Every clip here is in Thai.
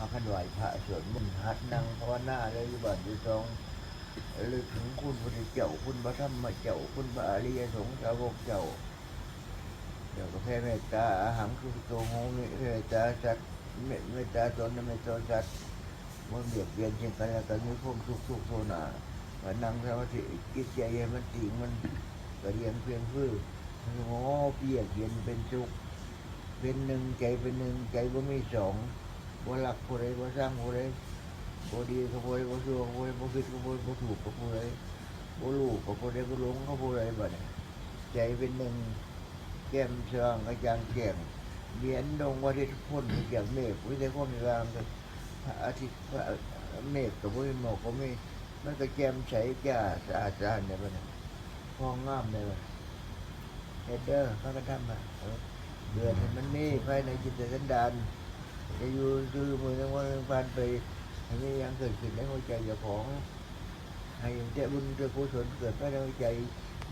มาขนไหวพระสวดมนต์หัดนั่งภาวนาเลยอยู่บ้านอยู่ตรงลึกถึงคุณพระเจ้าคุณพระธรรมเจ้าคุณพระอริยสงฆ์สาวกเจ้าเดี๋ยวก็แผ่เมตตาอาหังคือตัวโงเมตตาสัตว์เมตตาตนเมตตาสัตว์มันเบียดเบียนเช่นกันแล้วกันมีความทุกข์ทุกโทนามานั่งสมาธิจิตใจมันจริงมันกระเรียนเพียงพื้นโอ้เปียกเย็นเป็นสุขเป็นหนึ่งใจเป็นหนึ่งใจบ่ามีสอง บ่รักผู้ใดบ่สร้างผู้ใดบ่ดีกับผู้ใดบ่ชั่วกับผู้ใดบ่ผิดกับผู้ใดบ่ถูกกับผู้ใดบ่รู้กับผู้ใดบ่หลงกับผู้ใดบัดนี้ใจเป็นหนึ่งแก้มเชิงกระจ่างแจ่มเหรียญดงว่าที่พ้นจากเมฆวิทยาคมในรามกับพระอาทิตย์พระเมฆกับบ่มีหมอกก็มีมันก็แจ่มใสจ้าสะอาดสะอาดเนี่ยบัดนี้ห้องงามเลยบัดเฮดเด้อพากันทำมาเดือนมันนี่ภายในจิตใจสันดาน จะอยู่คือมือทั้งวันทั้งวันไปให้มีอยังเกิดขึ้นในหัวใจเจ้าของให้เจ้าบุญจ้ากุศลเกิดภายในหัวใจ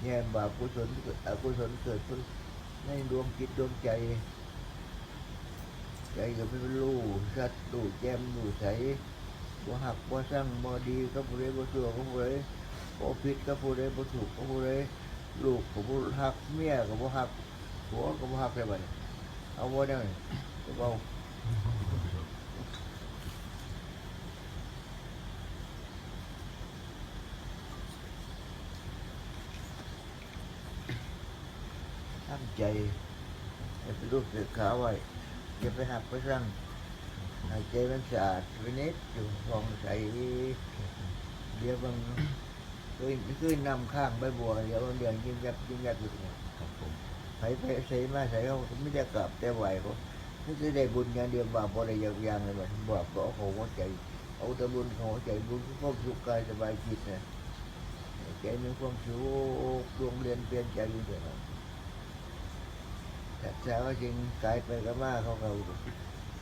แง่บาปกุศลเกิดอกุศลเกิดขึ้นในดวงจิตดวงใจ ใจก็เป็นรูสัตว์รู้แจมรู้ใสบ่หักบ่สั่งบ่ดีก็ผู้ใดบ่ชั่วก็ผู้ใดบ่ผิดก็ผู้ใดบ่ถูกก็ผู้ใดลูกก็บ่หักเมียก็บ่หักหัวก็บ่ฮักได้บัดนี้เอาบ่ได้ก็เบาตั้งใจให้เป็นรูปเสือขาวไว้อย่าไปหักไปสั่งให้ใจมันสะอาดไปนิดอยู่ฟองใสเดี๋ยวบางเคยเคยนำข้างใบบัวเดี๋ยวบางเดือนยิ่งยับยิ่งยับอยู่เนี่ยครับผมไปไปใส่มาใส่เขาไม่ได้กลับแต่ไหวเขาไม่ได้ได้บุญอย่างเดียวบาปอะไรอย่างอย่างเลยมันบาปก็เอาของหัวใจ เอาแต่บุญของหัวใจบุญคือความสุขกายสบายจิตนะใจมีความสุขดวงเรียนเปลี่ยนใจอยู่เดียว แต่แท้วจริงกลายไปก็มาเขาเขา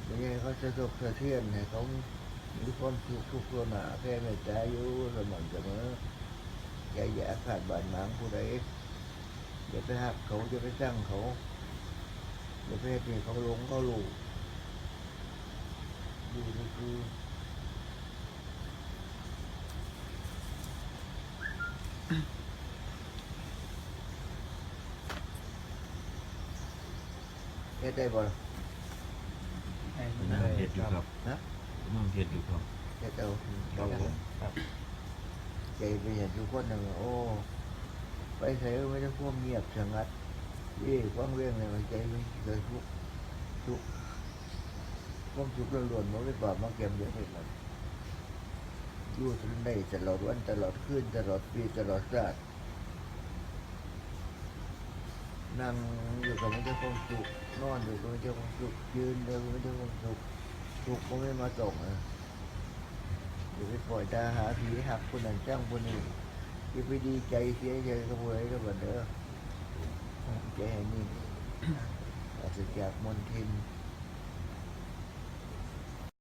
ไม่ใช่เขาสะทกสะเทือนให้เขามีความสุขทุกข์ตัวหนาแค่ไม่ใจอยู่สม่ำเสมอใจอย่าขาดบาดหมางผู้ใดอย่าไปหักเขาอย่าไปสั่งเขาอย่าไปให้เขาหลงเขาหลูดูนี่คือเฮ็ดได้บ่ล่ะนั่งเฮ็ดอยู่ครับฮะนั่งเฮ็ดอยู่ครับเฮ็ดเอาครับผมใจไปเห็นทุกคนนะว่าโอ้ไปใส่ไม่ได้ความเงียบสงัดยี่ว่างเรื่องเลยมันใจมันเกิดทุกข์ทุกข์ความทุกข์ล้วนๆมันไม่บาปมาเก็บเยอะไปหมดอยู่ทนได้ตลอดวันตลอดคืนตลอดปีตลอดชาติ นั่งอยู่กับไม่ได้ความสุขนอนอยู่กับไม่ได้ความสุขยืนอยู่กับไม่ได้ความสุขทุกข์ก็ไม่มาตกอะอยู่ไปปล่อยตาหาผีหักคนนั้นจ้างคนนี้อยู่ไปดีใจเสียใจกับผู้ใดก็บ่เด้อใจให้นิ่งอาจจะจากมนทิน